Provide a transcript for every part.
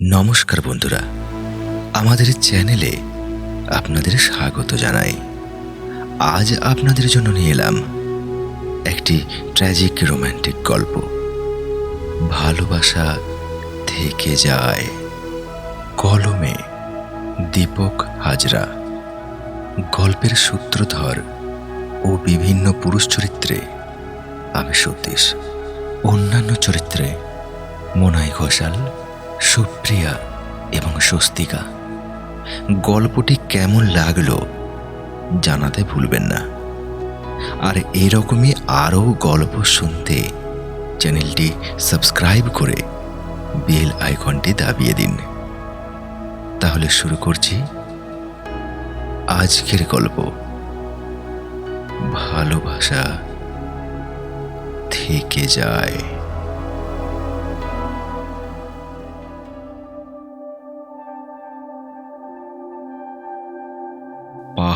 নমস্কার বন্ধুরা, আমাদের চ্যানেলে আপনাদের স্বাগত জানাই। আজ আপনাদের জন্য নিয়ে এলাম একটি ট্র্যাজিক রোম্যান্টিক গল্প। ভালোবাসা থেকে যায় কলমে দীপক হাজরা। গল্পের সূত্রধর ও বিভিন্ন পুরুষ চরিত্রে আমি সতীশ। অন্যান্য চরিত্রে মোনাই ঘোষাল সুপ্রিয়া এবং স্বস্তিকা, গল্পটি কেমন লাগল জানাতে ভুলবেন না। আর এরকমই আরও গল্প শুনতে চ্যানেলটি সাবস্ক্রাইব করে বেল আইকনটি দাবিয়ে দিন। তাহলে শুরু করছি আজকের গল্প। ভালোবাসা থেকে যায়।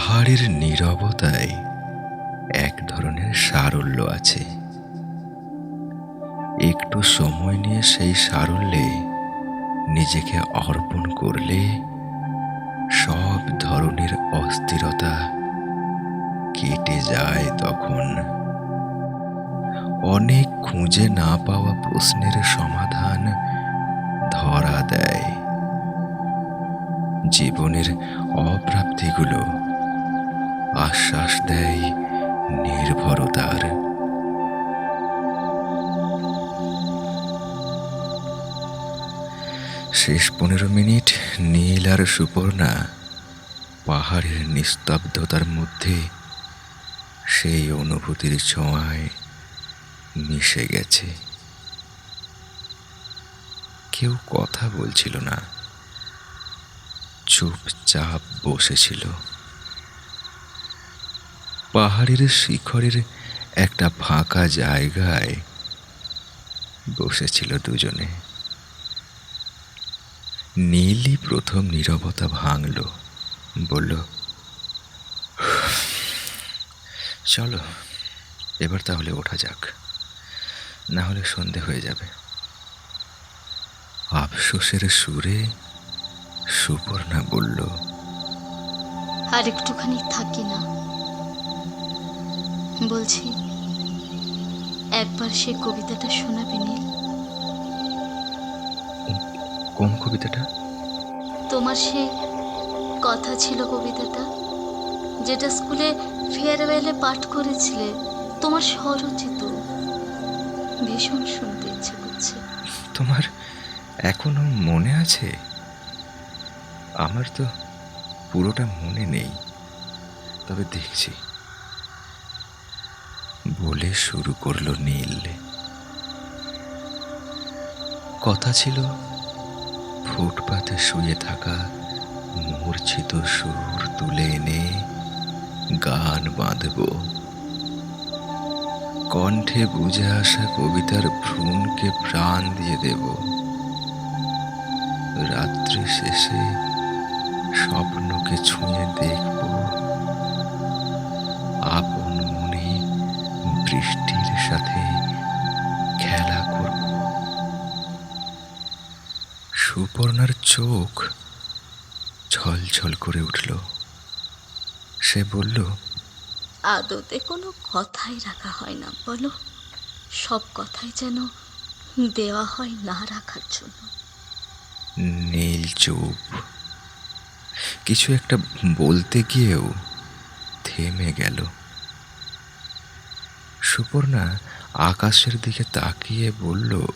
পাহাড়ের নীরবতায় এক ধরনের সারল্য আছে। একটু সময় নিয়ে সেই সারল্যে নিজেকে অর্পণ করলে সব ধরনের অস্থিরতা কেটে যায় তখন। অনেক খুঁজে না পাওয়া প্রশ্নের সমাধান ধরা দেয়। জীবনের অপ্রাপ্তিগুলো আশ্বাস দেয় নির্ভরতার। শেষ পনেরো মিনিট নীল আর সুপর্ণা পাহাড়ের নিস্তব্ধতার মধ্যে সেই অনুভূতির ছোঁয়ায় মিশে গেছে। কেউ কথা বলছিল না, চুপচাপ বসেছিল। পাহাড়ের শিখরের একটা ফাঁকা জায়গায় বসেছিল দুজনে। নীলই প্রথম নীরবতা ভাঙল। বলল, চলো, এবার তাহলে ওঠা যাক। না হলে সন্ধে হয়ে যাবে। আফসোসের সুরে সুপর্ণা বলল, আর একটুখানি থাকি না। বলছি একবার সে কবিতাটা শোনাবে নীল। কোন কবিতাটা? তোমার সে কথা ছিল কবিতাটা যেটা স্কুলে ফেয়ারওয়েলে পাঠ করেছিলে তোমার স্বরচিত। ভীষণ শুনতে ইচ্ছে করছে। তোমার এখনও মনে আছে? আমার তো পুরোটা মনে নেই। তবে দেখছি। বলে শুরু করল নীল। কথা ছিল ফুটপাতে শুয়ে থাকা মূর্ছিত সুর তুলে এনে গান বাঁধব। কণ্ঠে বুঝে আসা কবিতার ভ্রূণকে প্রাণ দিয়ে দেব। রাত্রি শেষে স্বপ্নকে ছুঁয়ে দেখব সুপর্ণার চোখ ছলছল করে উঠল। সে বলল আদতে কোনো কথাই রাখা হয় না বলো। সব কথাই যেন দেওয়া হয় না রাখার জন্য। নীল চুপ। কিছু একটা বলতে গিয়েও থেমে গেল। সুপর্ণা আকাশের দিকে তাকিয়ে বলল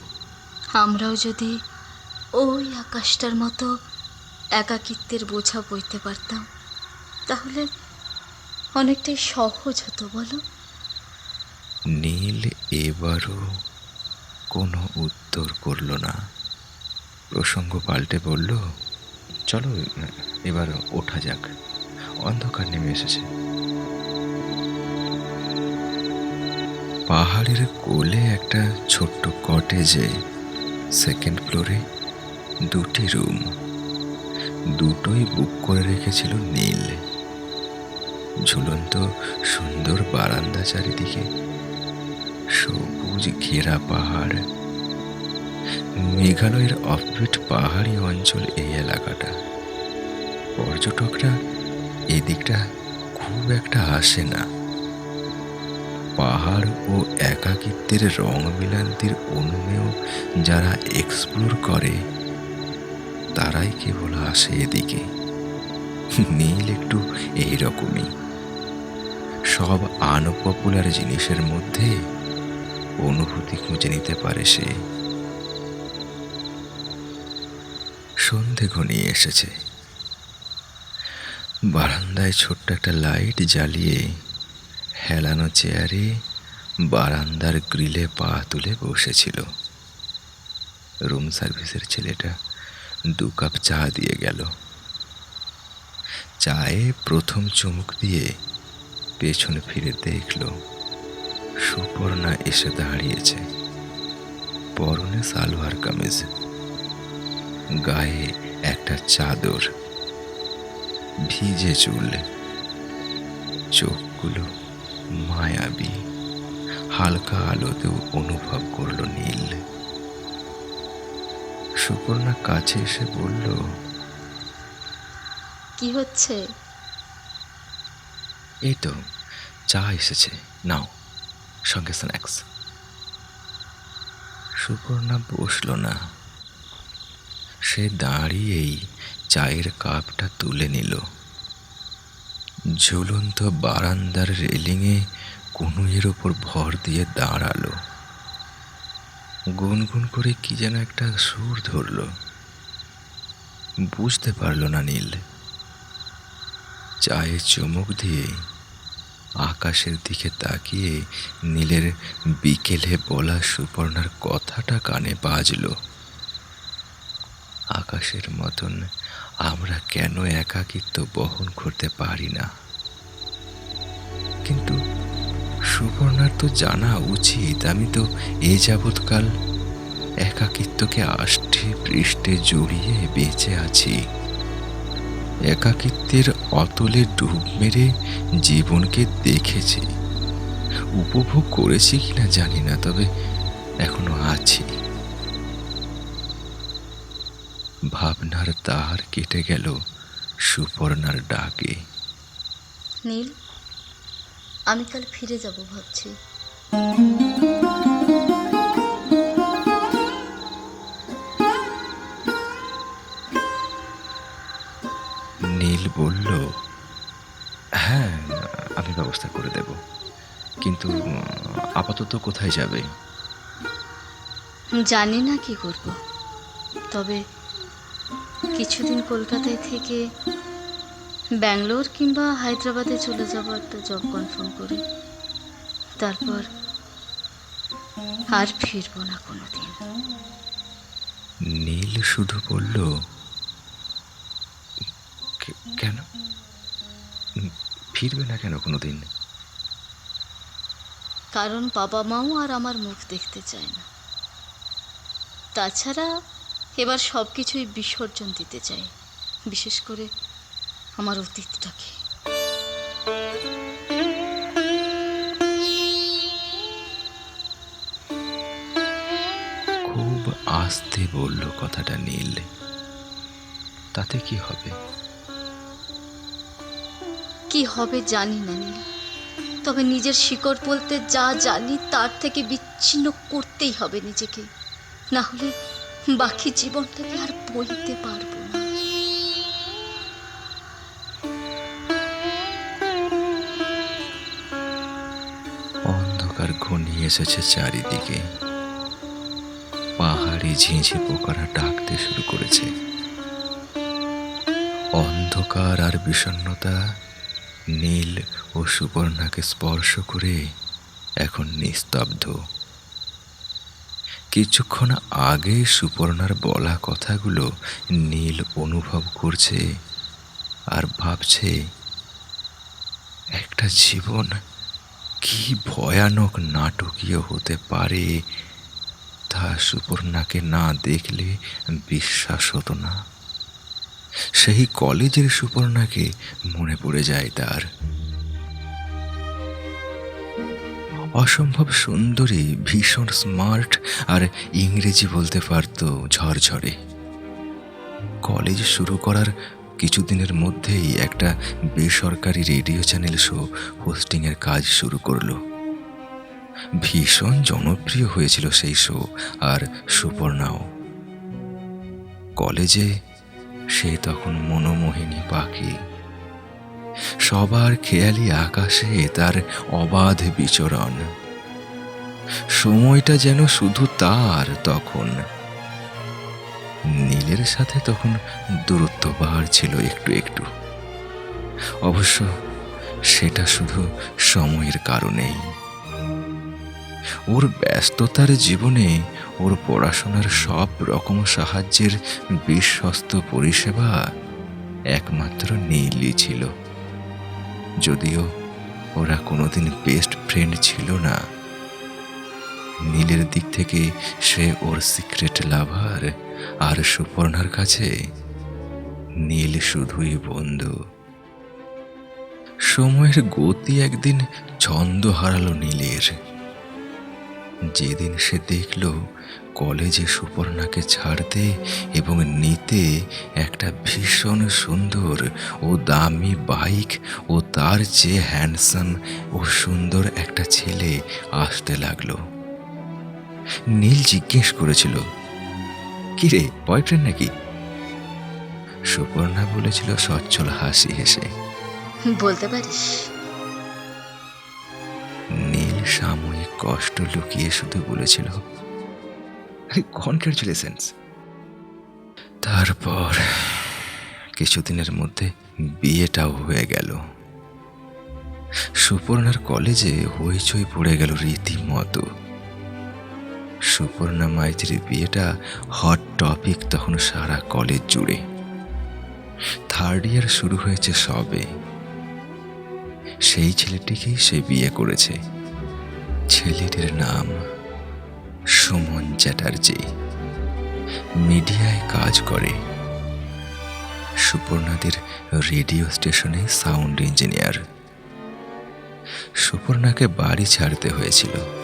আমরাও যদি ওই আকাশটার মতো একাকিত্বের বোঝা বইতে পারতাম। তাহলে অনেকটাই সহজ হতো, বলো? নীল এবারও কোনো উত্তর করল না। প্রসঙ্গ পাল্টে বলল, চলো, এবার ওঠা যাক। অন্ধকার নেমে এসেছে। পাহাড়ের কোলে একটা ছোট্ট কটেজে সেকেন্ড ফ্লোরে দুটি রুম। দুটোই বুক করে রেখেছিল নীল। ঝুলন্ত, সুন্দর বারান্দা চারিদিকে। সবুজ ঘেরা পাহাড়। মেঘালয়ের অফবিট পাহাড়ি অঞ্চল এই এলাকাটা। পর্যটকরা এদিকটা খুব একটা আসে না। পাহাড় ও একাকিত্বের রং মিলান্তির অনুমেয় যারা এক্সপ্লোর করে তারাই কেবল আসে এদিকে। নীল একটু এইরকমই। সব আনপপুলার জিনিসের মধ্যে অনুভূতি খুঁজে নিতে পারে সে। সন্ধে ঘনিয়ে এসেছে। বারান্দায় ছোট্ট একটা লাইট জ্বালিয়ে হেলানো চেয়ারে বারান্দার গ্রিলে পা তুলে বসেছিল। রুম সার্ভিসের ছেলেটা দু কাপ চা দিয়ে গেল। চায়ে প্রথম চুমুক দিয়ে পেছনে ফিরে দেখল, সুপর্ণা এসে দাঁড়িয়েছে। পরনে সালোয়ার কামিজ, গায়ে একটা চাদর, ভিজে চুল, চোখগুলো মায়াবী, হালকা আলোতেও অনুভব করল নীল। সুপর্ণা কাছে এসে বলল কি হচ্ছে? এই তো চা এসেছে নাও সঙ্গে স্ন্যাক্স সুপর্ণা বসল না। সে দাঁড়িয়েই চায়ের কাপটা তুলে নিল। ঝুলন্ত বারান্দার রেলিংয়ে কনুইয়ের ওপর ভর দিয়ে দাঁড়াল। গুনগুন করে কি যেন একটা সুর ধরল। বুঝতে পারল না নীল। চায়ে চুমুক দিয়ে আকাশের দিকে তাকিয়ে নীলের বিকেলে বলা সুপর্ণার কথাটা কানে বাজলো। আকাশের মতন আমরা কেন একাকিত্ব বহন করতে পারি না? কিন্তু সুপর্ণার তো জানা উচিত। আমি তো এ যাবৎকাল একাকিত্বকে আষ্টে পৃষ্ঠে জড়িয়ে বেঁচে আছি। একাকিত্বের অতলে ডুব মেরে জীবনকে দেখেছি। উপভোগ করেছি কিনা জানি না, তবে এখনও আছি। ভাবনার তার কেটে গেল সুপর্ণার ডাকে। নীল আমি কাল ফিরে যাব ভাবছি। নীল বলল হ্যাঁ আমি ব্যবস্থা করে দেব। কিন্তু আপাতত কোথায় যাবে? জানি না কি করব। তবে কিছুদিন কলকাতায় থেকে ব্যাঙ্গালোর কিংবা হায়দ্রাবাদে চলে যাব একটা জব কনফার্ম করে। তারপর আর ফিরবো না কোনো দিন নীল শুধু বলল কেন? ফিরবে না কেন কোনো কোনোদিন? কারণ বাবা মাও আর আমার মুখ দেখতে চায় না। তাছাড়া এবার সব কিছুই বিসর্জন দিতে চাই। বিশেষ করে আমার অতীতটাকে। খুব আস্তে বলল কথাটা নীল। তাতে কি হবে? কি হবে জানি না নীল। তবে নিজের শিকড় বলতে যা জানি তার থেকে বিচ্ছিন্ন করতেই হবে নিজেকে। না হলে বাকি জীবনটাকে আর বলতে পারব ঘনিয়ে এসেছে চারিদিকে। পাহাড়ি ঝিঁঝি পোকারা ডাকতে শুরু করেছে। অন্ধকার আর বিষণ্ণতা নীল ও সুবর্ণাকে স্পর্শ করে এখন নিস্তব্ধ। কিছুক্ষণ আগে সুপর্ণার বলা কথাগুলো নীল অনুভব করছে আর ভাবছে, একটা জীবন কি ভয়ানক নাটকীয় হতে পারে তা সুপর্ণাকে না দেখলে বিশ্বাস হতো না। সেই কলেজের সুপর্ণাকে মনে পড়ে যায় তার। অসম্ভব সুন্দরী, ভীষণ স্মার্ট আর ইংরেজি বলতে পারতো ঝরঝরে। কলেজ শুরু করার কিছুদিনের মধ্যেই একটা বেসরকারি রেডিও চ্যানেল শো হোস্টিংয়ের কাজ শুরু করল। ভীষণ জনপ্রিয় হয়েছিল সেই শো আর সুপর্ণাও। কলেজে সে তখন মনোমোহিনী পাখি। সবার খেয়ালি আকাশে তার অবাধ বিচরণ। সময়টা যেন শুধু তার তখন। নীলের সাথে তখন দূরত্ব বাড়ছিল একটু একটু। অবশ্য সেটা শুধু সময়ের কারণেই। ওর ব্যস্ততার জীবনে ওর পড়াশোনার সব রকম সাহায্যের বিশ্বস্ত পরিষেবা একমাত্র নীলই ছিল। যদিও ওরা কোনোদিন বেস্ট ফ্রেন্ড ছিল না। নীলের দিক থেকে সে ওর সিক্রেট লাভার আর সুপর্ণার কাছে নীল শুধুই বন্ধু। সময়ের গতি একদিন ছন্দ হারালো নীলের। যেদিন সে দেখল কলেজে সুপর্ণাকে ছাড়তে এবং নিতে একটা ভীষণ সুন্দর ও দামি বাইক ও তার যে হ্যান্ডসাম ও সুন্দর একটা ছেলে আসতে লাগল। নীল জিজ্ঞেস করেছিল কি রে বয়ফ্রেন্ড নাকি? সুপর্ণা বলেছিল সচ্ছল হাসি হেসে। বলতে পারিস। নীল সাময়িক কষ্ট লুকিয়ে শুধু বলেছিল। কনগ্রাচুলেশনস তারপর কিছুদিনের মধ্যে বিয়েটাও হয়ে গেল। সুপর্ণার কলেজে হইচই পড়ে গেল রীতিমতো। সুপর্ণা মাইতির বিয়েটা হট টপিক তখন সারা কলেজ জুড়ে। থার্ড ইয়ার শুরু হয়েছে সবে। সেই ছেলেটিকেই সে বিয়ে করেছে। ছেলেটির নাম সুমন চ্যাটার্জি। মিডিয়ায় কাজ করে। সুপর্ণাদের রেডিও স্টেশনে সাউন্ড ইঞ্জিনিয়ার সুপর্ণাকে বাড়ি ছাড়তে হয়েছিল।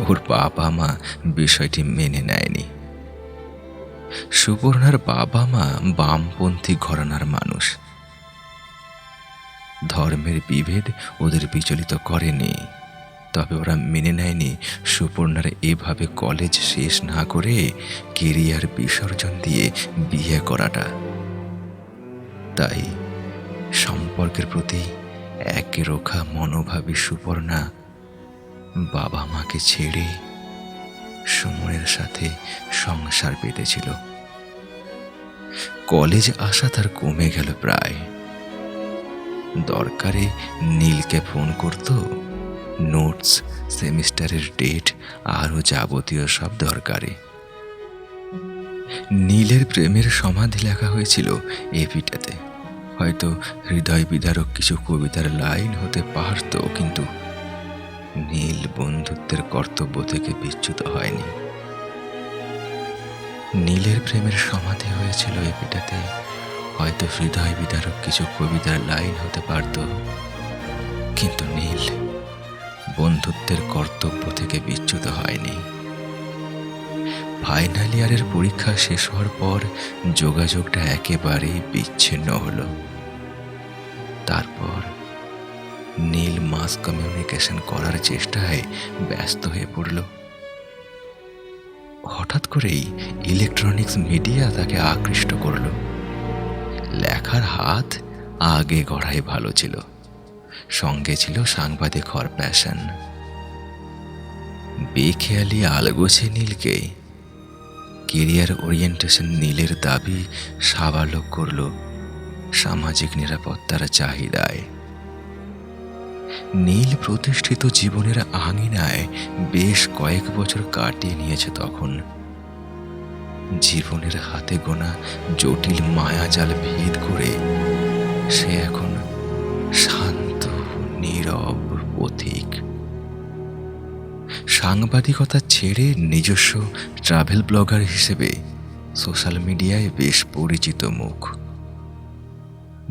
ওর বাবা মা বিষয়টি মেনে নেয়নি। সুপর্ণার বাবা মা বামপন্থী ঘরানার মানুষ। ধর্মের বিভেদ ওদের বিচলিত করেনি, তবে ওরা মেনে নেয়নি সুপর্ণার এভাবে কলেজ শেষ না করে কেরিয়ার বিসর্জন দিয়ে বিয়ে করাটা। তাই সম্পর্কের প্রতি একরোখা মনোভাবী সুপর্ণা বাবা মাকে ছেড়ে সুমনের সাথে সংসার পেতেছিল কলেজ আসা তার কমে গেল প্রায়। দরকারে নীলকে ফোন করত, নোটস, সেমিস্টারের ডেট, আরও যাবতীয় সব দরকারে। নীলের প্রেমের সমাধি লেখা হয়েছিল এপিটাতে। হয়তো হৃদয় বিদারক কিছু কবিতার লাইন হতে পারত, কিন্তু নীল বন্ধুত্বের কর্তব্য থেকে বিচ্যুত হয়নি। নীলের প্রেমের সমাধি হয়েছিল এপিটাতে হয়তো হৃদয় বিদারক কিছু কবিতার লাইন হতে পারত। কিন্তু নীল বন্ধুত্বের কর্তব্য থেকে বিচ্যুত হয়নি। ফাইনাল ইয়ারের পরীক্ষা শেষ হওয়ার পর যোগাযোগটা একেবারেই বিচ্ছিন্ন হলো। তারপর নীল মাস কমিউনিকেশন করার চেষ্টায় ব্যস্ত হয়ে পড়ল। হঠাৎ করেই ইলেকট্রনিক্স মিডিয়া তাকে আকৃষ্ট করল। লেখার হাত আগে গড়াই ভালো ছিল। সঙ্গে ছিল সাংবাদিক হওয়ার প্যাশন বেখেয়ালি আলগোছে নীলকে। কেরিয়ার ওরিয়েন্টেশন নীলের দাবি সাবালক করল। সামাজিক নিরাপত্তার চাহিদায়। নীল প্রতিষ্ঠিত জীবনের আঙিনায় বেশ কয়েক বছর কাটিয়ে নিয়েছে তখন। জীবনের হাতে গোনা জটিল মায়াজাল ভেদ করে সে এখন শান্ত নীরব পথিক। সাংবাদিকতা ছেড়ে নিজস্ব ট্রাভেল ব্লগার হিসেবে সোশ্যাল মিডিয়ায় বেশ পরিচিত মুখ।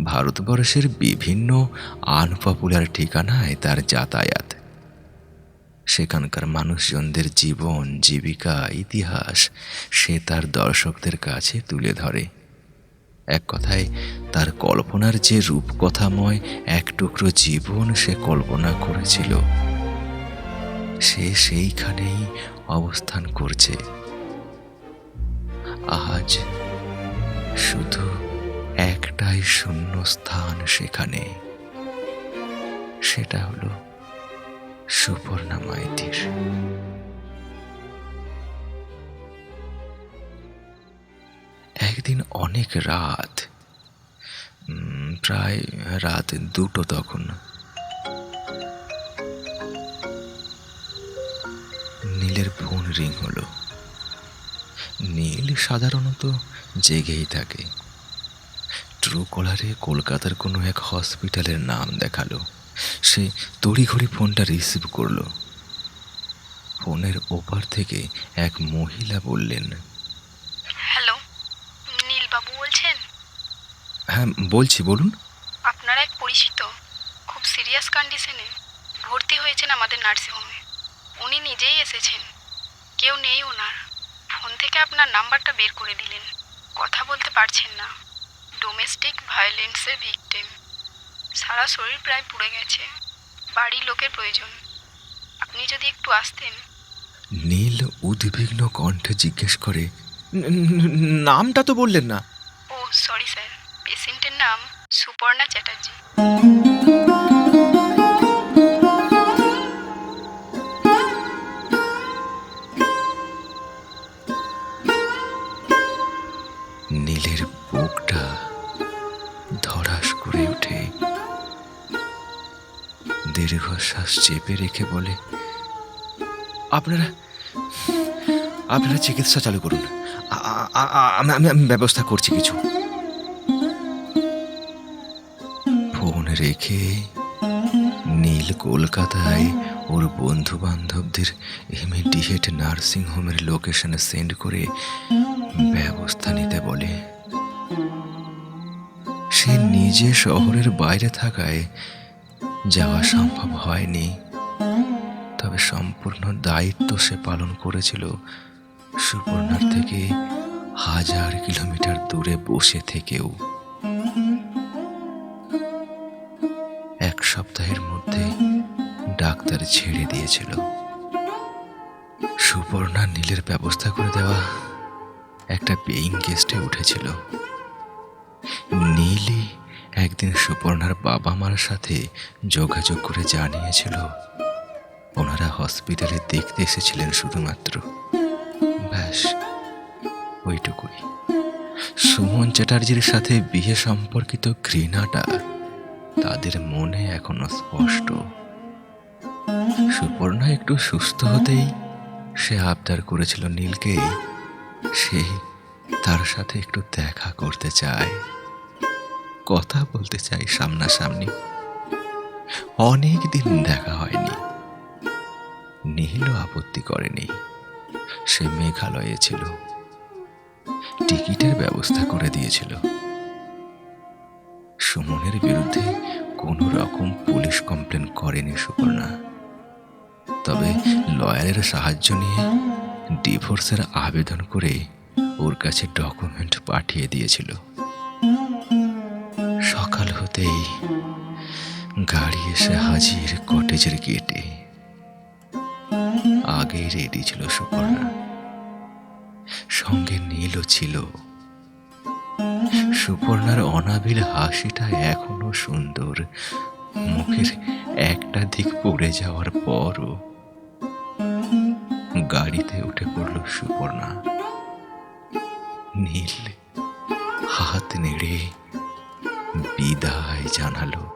ভারতবর্ষের বিভিন্ন আনপপুলার ঠিকানায় তার যাতায়াত। সেখানকার মানুষজনদের জীবন, জীবিকা, ইতিহাস সে তার দর্শকদের কাছে তুলে ধরে। এক কথায়, তার কল্পনার যে রূপকথাময় এক টুকরো জীবন সে কল্পনা করেছিল, সে সেইখানেই অবস্থান করছে। আজ শুধু একটাই শূন্য স্থান সেখানে। সেটা হলো সুপর্ণা মাইতির। একদিন অনেক রাত প্রায় রাত দুটো তখন। নীলের ফোন রিং হলো। নীল সাধারণত জেগেই থাকে। ট্রু কলারে কলকাতার কোনো এক হসপিটালের নাম দেখাল। সে তড়িঘড়ি ফোনটা রিসিভ করল। ফোনের ওপার থেকে এক মহিলা বললেন হ্যালো নীলবাবু বলছেন? হ্যাঁ বলছি বলুন। আপনার এক পরিচিত খুব সিরিয়াস কন্ডিশনে ভর্তি হয়েছেন আমাদের নার্সিংহোমে। উনি নিজেই এসেছেন কেউ নেই ওনার। ফোন থেকে আপনার নাম্বারটা বের করে দিলেন কথা বলতে পারছেন না। ডোমেস্টিক ভায়োলেন্সের ভিকটিম সারা শরীর প্রায় পুড়ে গেছে। বাড়ির লোকের প্রয়োজন। আপনি যদি একটু আসতেন। নীল উদ্বিগ্ন কণ্ঠে জিজ্ঞেস করে নামটা তো বললেন না? ও সরি স্যার পেশেন্টের নাম সুপর্ণা চ্যাটার্জি। চেপে রেখে বলে, আপনারা আপনারা চিকিৎসা চালু করুন। আমি- আমি ব্যবস্থা করছি কিছু। ফোন রেখে নীল কলকাতায় ওর বন্ধু বান্ধবদের ইমিডিয়েট নার্সিং হোমের লোকেশনে সেন্ড করে ব্যবস্থা নিতে বলে। সে নিজে শহরের বাইরে থাকায় যাওয়া সম্ভব হয়নি। তবে সম্পূর্ণ দায়িত্ব সে পালন করেছিল, সুপর্ণার থেকে হাজার কিলোমিটার দূরে বসে থেকেও। এক সপ্তাহের মধ্যে ডাক্তার ছেড়ে দিয়েছিল। সুপর্ণা নীলের ব্যবস্থা করে দেওয়া একটা পেইং গেস্টে উঠেছিল। নীলই একদিন সুপর্ণার বাবা মার সাথে যোগাযোগ করে জানিয়েছিল ওনারা হসপিটালে দেখতে এসেছিলেন শুধুমাত্র। ব্যাস, ওইটুকুই। সুমন চ্যাটার্জির সাথে বিয়ে সম্পর্কিত ঘৃণাটা তাদের মনে এখনও স্পষ্ট। সুপর্ণা একটু সুস্থ হতেই সে আবদার করেছিল নীলকে। সে তার সাথে একটু দেখা করতে চায়। কথা বলতে চাই সামনাসামনি। অনেক দিন দেখা হয়নি। নীলও আপত্তি করেনি। সে মেঘালয়ে ছিল। টিকিটের ব্যবস্থা করে দিয়েছিল। সুমনের বিরুদ্ধে কোনো রকম পুলিশ কমপ্লেন করেনি সুপর্ণা। তবে লয়ারের সাহায্য নিয়ে ডিভোর্সের আবেদন করে ওর কাছে ডকুমেন্ট পাঠিয়ে দিয়েছিল। সকাল হতেই গাড়ি এসে হাজির কটেজের গেটে। আগেই রেডি ছিল সুপর্ণা। সঙ্গে নীলও ছিল। সুপর্ণার অনাবিল হাসিটা এখনও সুন্দর। মুখের একটা দিক পড়ে যাওয়ার পরও গাড়িতে উঠে পড়ল সুপর্ণা। নীল হাত নেড়ে বিদায় জানালো।